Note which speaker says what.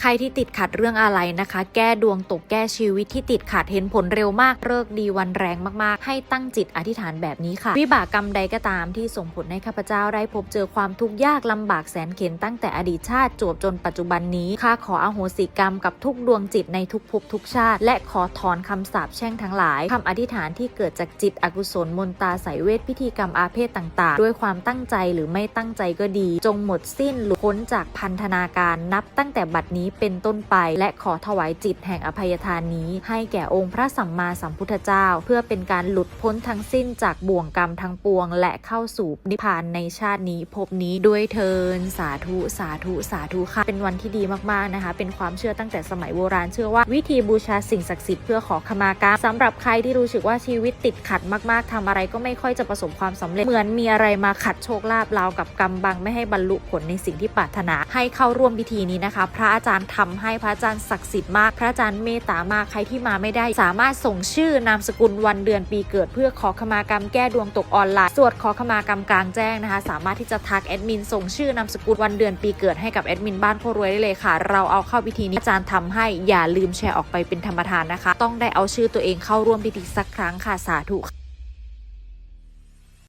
Speaker 1: ใครที่ติดขัดเรื่องอะไรนะคะ แก้ดวงตกแก้ชีวิตที่ติดขัดเห็นผลเร็วมากเลิกดีวันแรงมากๆ ให้ตั้งจิตอธิษฐานแบบนี้ค่ะ วิบากกรรมใดก็ตามที่ส่งผลให้ข้าพเจ้าได้พบเจอความทุกข์ยากลำบากแสนเข็นตั้งแต่อดีตชาติจวบจนปัจจุบันนี้ข้าขออโหสิกรรมกับทุกดวงจิตในทุกภพทุกชาติ และขอถอนคำสาปแช่งทั้งหลายคำอธิษฐานที่เกิดจากจิตอกุศลมนตาสายเวทพิธีกรรมอาเพศต่างๆ ด้วยความตั้งใจหรือไม่ตั้งใจก็ดี จงหมดสิ้นหลุดพ้นจากพันธนาการนับตั้งแต่บัดนี้เป็นต้นไป และขอถวายจิตแห่งอภัยทานนี้ ให้แก่องค์พระสัมมาสัมพุทธเจ้า เพื่อเป็นการหลุดพ้นทั้งสิ้นจากบ่วงกรรมทั้งปวง และเข้าสู่นิพพานในชาตินี้ภพนี้ด้วยเทินสาธุสาธุสาธุค่ะ เป็นวันที่ดีมากๆนะคะ เป็นความเชื่อตั้งแต่สมัยโบราณเชื่อว่าวิธีบูชาสิ่งศักดิ์สิทธิ์เพื่อขอขมากรรมสำหรับใครที่รู้สึกว่าชีวิตติดขัดมากๆทำอะไรก็ไม่ค่อยจะประสบความสำเร็จเหมือนมีอะไรมาขัดโชคลาภราวกับกรรมบังไม่ให้บรรลุผลในสิ่งที่ปรารถนา ให้เข้าร่วมพิธีนี้นะคะ พระอาจารย์ทำให้พระอาจารย์ศักดิ์สิทธิ์มาก พระอาจารย์เมตตามากใครที่มาไม่ได้ สามารถส่งชื่อนามสกุลวันเดือนปีเกิด เพื่อขอขมากรรมแก้ดวงตกออนไลน์สวดขอขมากรรมกลางแจ้งนะคะ สามารถที่จะทักแอดมินส่งชื่อนามสกุลวันเดือนปีเกิดให้กับแอดมินบ้านโครวยได้เลยค่ะ เราเอาเข้าพิธีนี้อาจารย์ทำให้อย่าลืมแชร์ออกไปเป็นธรรมทานนะคะ ต้องได้เอาชื่อตัวเองเข้าร่วมพิธีสักครั้งค่ะสาธุ